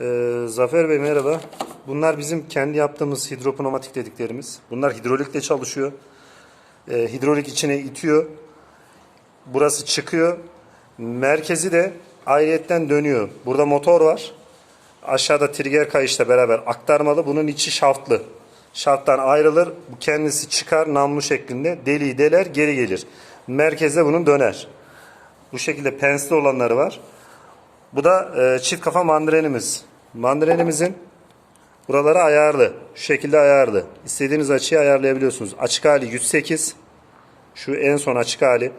Ee, Zafer Bey merhaba. Bunlar bizim kendi yaptığımız hidropneumatik dediklerimiz. Bunlar hidrolikle çalışıyor. Ee, hidrolik içine itiyor. Burası çıkıyor. Merkezi de ayrıyetten dönüyor. Burada motor var. Aşağıda trigger kayışla beraber aktarmalı. Bunun içi şaftlı. Şafttan ayrılır. Bu kendisi çıkar namlu şeklinde. Deliği deler geri gelir. Merkezde bunun döner. Bu şekilde pensli olanları var. Bu da e, çift kafa mandrenimiz. Mandrenimizin buraları ayarlı. Şu şekilde ayarlı. İstediğiniz açıyı ayarlayabiliyorsunuz. Açık hali 108. Şu en son açık hali.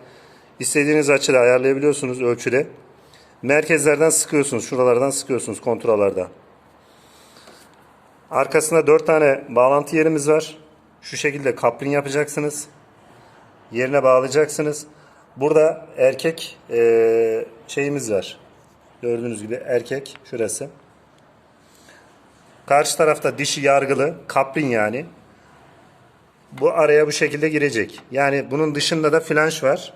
İstediğiniz açıda ayarlayabiliyorsunuz ölçüde. Merkezlerden sıkıyorsunuz. Şuralardan sıkıyorsunuz kontrollarda. Arkasında 4 tane bağlantı yerimiz var. Şu şekilde kapling yapacaksınız. Yerine bağlayacaksınız. Burada erkek şeyimiz var. Gördüğünüz gibi erkek şurası. Karşı tarafta dişi yargılı. Kaprin yani. Bu araya bu şekilde girecek. Yani bunun dışında da flanş var.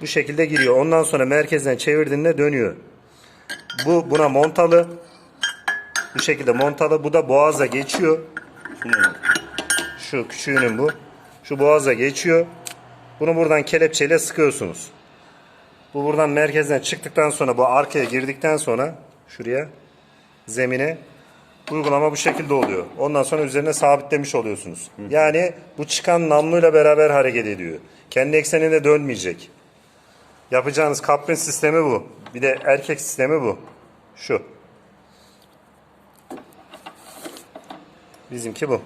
Bu şekilde giriyor. Ondan sonra merkezden çevirdiğinde dönüyor. Bu buna montalı. Bu şekilde montalı. Bu da boğaza geçiyor. Şu küçüğünün bu. Şu boğaza geçiyor. Bunu buradan kelepçeyle sıkıyorsunuz. Bu buradan merkezden çıktıktan sonra bu arkaya girdikten sonra şuraya zemine uygulama bu şekilde oluyor. Ondan sonra üzerine sabitlemiş oluyorsunuz. Yani bu çıkan namluyla beraber hareket ediyor. Kendi ekseninde dönmeyecek. Yapacağınız kaprin sistemi bu. Bir de erkek sistemi bu. Şu. Bizimki bu.